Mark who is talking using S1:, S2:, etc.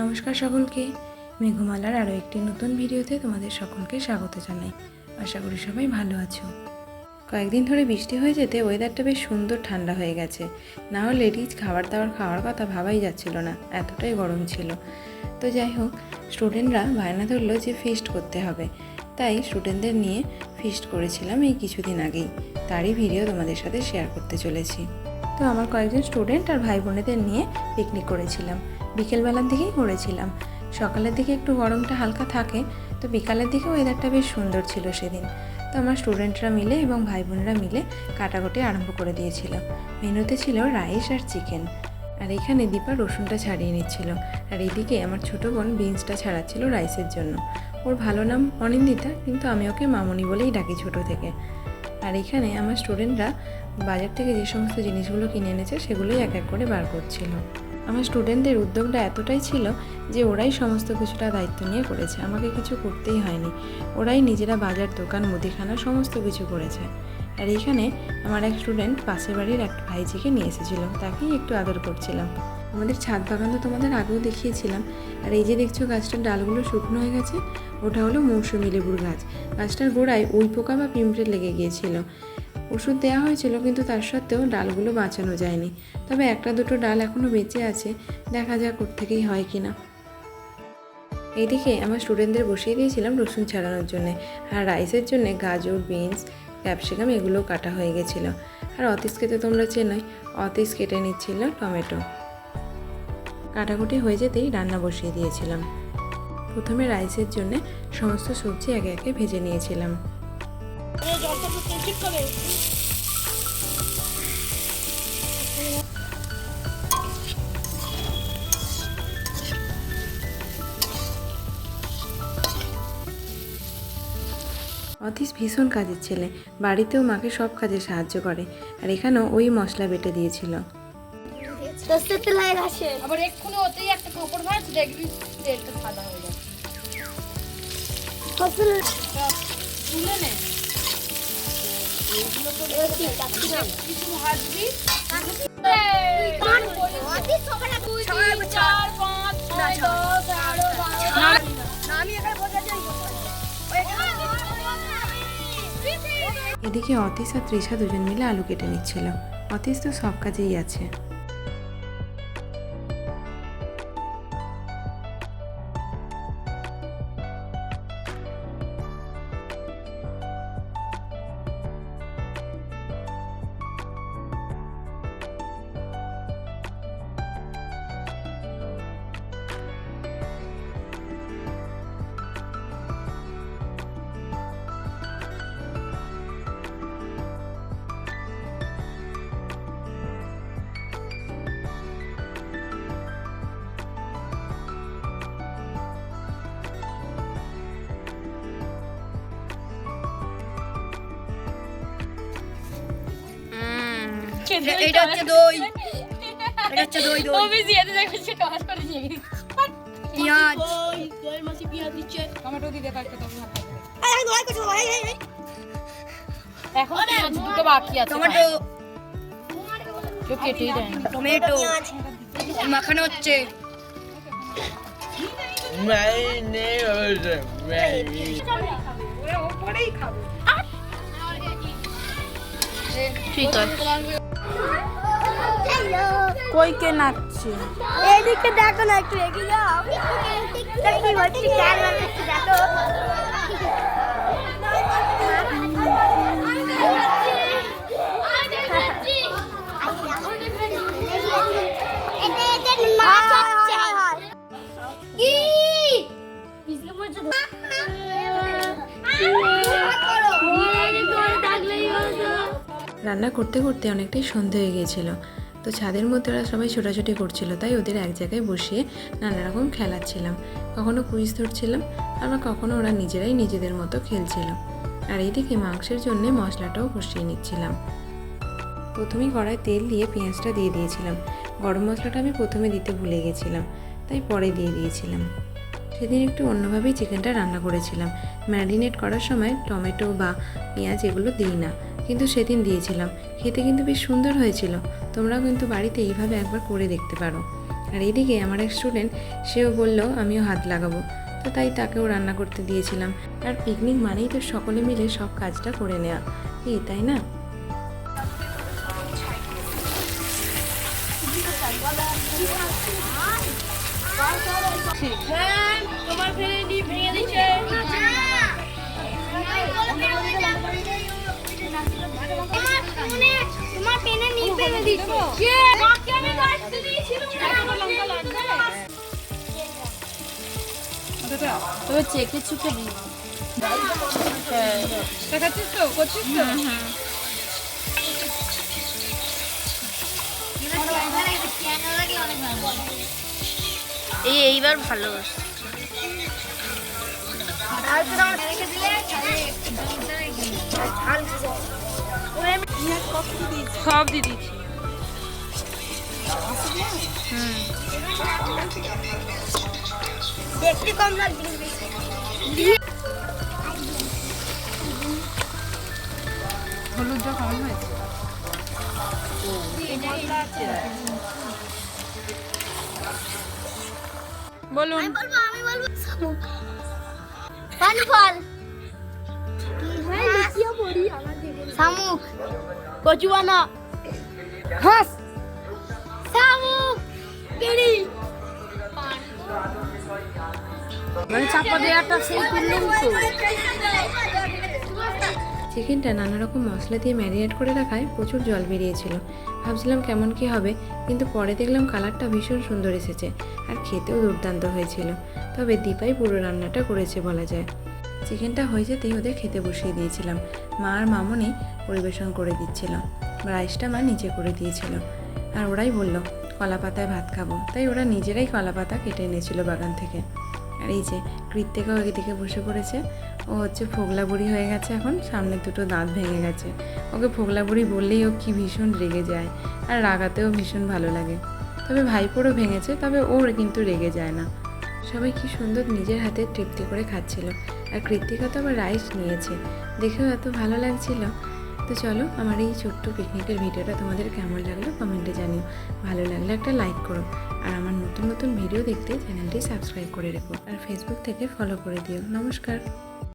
S1: নমস্কার সকলকে। মেঘমালার আরও একটি নতুন ভিডিওতে তোমাদের সকলকে স্বাগত জানাই। আশা করি সবাই ভালো আছো। কয়েকদিন ধরে বৃষ্টি হয়ে যেতে ওয়েদারটা বেশ সুন্দর ঠান্ডা হয়ে গেছে। না হলে রিচ খাবার দাবার খাওয়ার কথা ভাবাই যাচ্ছিল না, এতটাই গরম ছিল। তো যাই হোক স্টুডেন্টরা বায়না ধরলো যে ফিস্ট করতে হবে। তাই স্টুডেন্টদের নিয়ে ফিস্ট করেছিলাম এই কিছুদিন আগেই। তারই ভিডিও তোমাদের সাথে শেয়ার করতে চলেছি। তো আমার কয়েকজন স্টুডেন্ট আর ভাই বোনেদের নিয়ে পিকনিক করেছিলাম। বিকেলবেলার দিকেই করেছিলাম সকালের দিকে একটু গরমটা হালকা থাকে, তো বিকালের দিকে ওয়েদারটা বেশ সুন্দর ছিল সেদিন। তো আমার স্টুডেন্টরা মিলে এবং ভাই বোনরা মিলে কাটাকুটি আরম্ভ করে দিয়েছিল মেনুতে ছিল রাইস আর চিকেন আর এখানে দীপা রসুনটা ছাড়িয়ে নিচ্ছিল। আর এদিকে আমার ছোটো বোন বিনসটা ছাড়াচ্ছিল রাইসের জন্য। ওর ভালো নাম অনিন্দিতা, কিন্তু আমি ওকে মামনি বলেই ডাকি ছোটো থেকে। আর এখানে আমার স্টুডেন্টরা বাজার থেকে যে সমস্ত জিনিসগুলো কিনে এনেছে, সেগুলোই এক এক করে বার করছিল। আমার স্টুডেন্টদের উদ্যোগটা এতটাই ছিল যে ওরাই সমস্ত কিছুটা দায়িত্ব নিয়ে করেছে। আমাকে কিছু করতেই হয়নি। ওরাই নিজেরা বাজার, দোকান, মুদিখানা সমস্ত কিছু করেছে। আর এইখানে আমার এক স্টুডেন্ট পাশের বাড়ির এক ভাইজিকে নিয়ে এসেছিল। তাকেই একটু আদর করছিলাম। আমাদের ছাদ বাগান তো তোমাদের আগেও দেখিয়েছিলাম। আর এই যে দেখছ গাছটার ডালগুলো শুকনো হয়ে গেছে, ওটা হলো মৌসুমি লেবুর গাছ। গাছটার গোড়ায় উই পোকা বা পিঁপড়ে লেগে গিয়েছিল। ওষুধ দেওয়া হয়েছিল, কিন্তু তার সত্ত্বেও ডালগুলো বাঁচানো যায়নি। তবে একটা দুটো ডাল এখনও বেঁচে আছে, দেখা যাক থেকেই হয় কি না এইদিকে আমার স্টুডেন্টদের বসিয়ে দিয়েছিলাম রসুন ছাড়ানোর জন্যে। আর রাইসের জন্যে গাজর বিনস ক্যাপসিকাম এগুলো কাটা হয়ে গেছিল। আর অতিসকে তো তোমরা চেনোই অতিস কেটে নিচ্ছিল টমেটো। কাটাকুটি হয়ে যেতেই রান্না বসিয়ে দিয়েছিলাম। প্রথমে রাইসের জন্য সমস্ত সবজি একে একে ভেজে নিয়েছিলাম। অতীশ ভীষণ কাজের ছেলে। বাড়িতেও মাকে সব কাজে সাহায্য করে। আর এখানেও ওই মশলা বেটে দিয়েছিল। এদিকে অতীশ আর তৃষা দুজন মিলে আলু কেটে নিচ্ছিল। অতীশ তো সব কাজেই আছে।
S2: এটা হচ্ছে দই। এটা হচ্ছে দই দই।
S3: আমি জিয়াতে দেখো সেটা হাস করে নিয়ে গেছি।
S2: পেঁয়াজ।
S3: টমেটো দিতে পারতো তবে ভালো
S2: আমি দই করছি বাবা, এই, এই, এই।
S3: এখন পেঁয়াজ দুটো বাকি আছে
S2: টমেটো।
S3: কেউ কেটেই দেয়
S2: টমেটো। মাখানো হচ্ছে। ঠিক আছে
S1: কই কে নাচছে
S2: এদিকে দেখো না একটু এগিয়ে যাও কি হচ্ছে
S1: রান্না করতে করতে অনেকটাই সন্ধে হয়ে গিয়েছিল। তো ছাদের মধ্যে ওরা সবাই ছোটাছুটি করছিল, তাই ওদের এক জায়গায় বসিয়ে নানা রকম খেলাচ্ছিলাম। কখনো কুইজ ধরছিলাম, আবার কখনো ওরা নিজেরাই নিজেদের মতো খেলছিল। আর এইদিকে মাংসের জন্য মশলাটাও কষিয়ে নিচ্ছিলাম। প্রথমেই কড়ায় তেল দিয়ে পেঁয়াজটা দিয়ে দিয়েছিলাম। গরম মশলাটা আমি প্রথমে দিতে ভুলে গেছিলাম তাই পরে দিয়ে দিয়েছিলাম। সেদিন একটু অন্যভাবেই চিকেনটা রান্না করেছিলাম। ম্যারিনেট করার সময় টমেটো বা পেঁয়াজ এগুলো দিই না কিন্তু সেদিন দিয়েছিলাম। খেতে কিন্তু বেশ সুন্দর হয়েছিল। তোমরাও কিন্তু বাড়িতে এইভাবে একবার করে দেখতে পারো। আর এদিকে আমার এক স্টুডেন্ট সেও বলল, আমিও হাত লাগাবো। তো তাই তাকেও রান্না করতে দিয়েছিলাম। আর পিকনিক মানেই তো সকলে মিলে সব কাজটা করে নেওয়া কি, তাই না?
S3: তোমার
S2: তোমার ফোনে তোমার পেনে নিয়ে ফেলে দিচ্ছে
S3: কে? মাকে আমি বাড়তে দিয়েছিলাম। লঙ্কা লাগবে তবে চেকে চুকে দিই দেখাচ্ছিস তো? করছিস তো?
S2: এই এইবার ভালো
S3: সব দিয়ে দিয়েছি
S2: দেখতে কম
S3: হলুদ যা কম হয়েছে? বলুন।
S2: আমি বলব ফল শামুক। কচুয়ানা হাঁস। শামুক। কেড়ি
S3: মানে চাপা দেওয়াটা সেই করলাম তো
S1: চিকেনটা নানা রকম মশলা দিয়ে ম্যারিনেট করে রাখায় প্রচুর জল বেরিয়েছিল। ভাবছিলাম কেমন কি হবে কিন্তু পরে দেখলাম কালারটা ভীষণ সুন্দর এসেছে আর খেতেও দুর্দান্ত হয়েছিল। তবে দীপাই পুরো রান্নাটা করেছে বলা যায়। চিকেনটা হয়ে যেতেই ওদের খেতে বসিয়ে দিয়েছিলাম। মা আর মামনি পরিবেশন করে দিচ্ছিল। রাইসটা মা নিচে করে দিয়েছিল। আর ওরাই বলল, কলা পাতায় ভাত খাব। তাই ওরা নিজেরাই কলা পাতা কেটে এনেছিল বাগান থেকে। আর এই যে কৃত্তিকাও এদিকে বসে পড়েছে। ও হচ্ছে ফোগলা বুড়ি হয়ে গেছে এখন। সামনে দুটো দাঁত ভেঙে গেছে। ওকে ফোগলা বুড়ি বললেই ও কি ভীষণ রেগে যায়। আর রাগাতেও ভীষণ ভালো লাগে। তবে ভাইপোরও ভেঙেছে, তবে ওর কিন্তু রেগে যায় না। সবাই কি সুন্দর নিজের হাতে তৃপ্তি করে খাচ্ছিল। আর কৃত্তিকা তো আবার রাইস নিয়েছে। দেখেও এত ভালো লাগছিল। তো চলো আমার এই ছোট্ট পিকনিকের ভিডিওটা তোমাদের কেমন লাগল কমেন্টে জানিও। ভালো লাগলে একটা লাইক করো। আর আমার নতুন নতুন ভিডিও দেখতে চ্যানেলটি সাবস্ক্রাইব করে রেখো। আর ফেসবুক থেকে ফলো করে দিও। নমস্কার।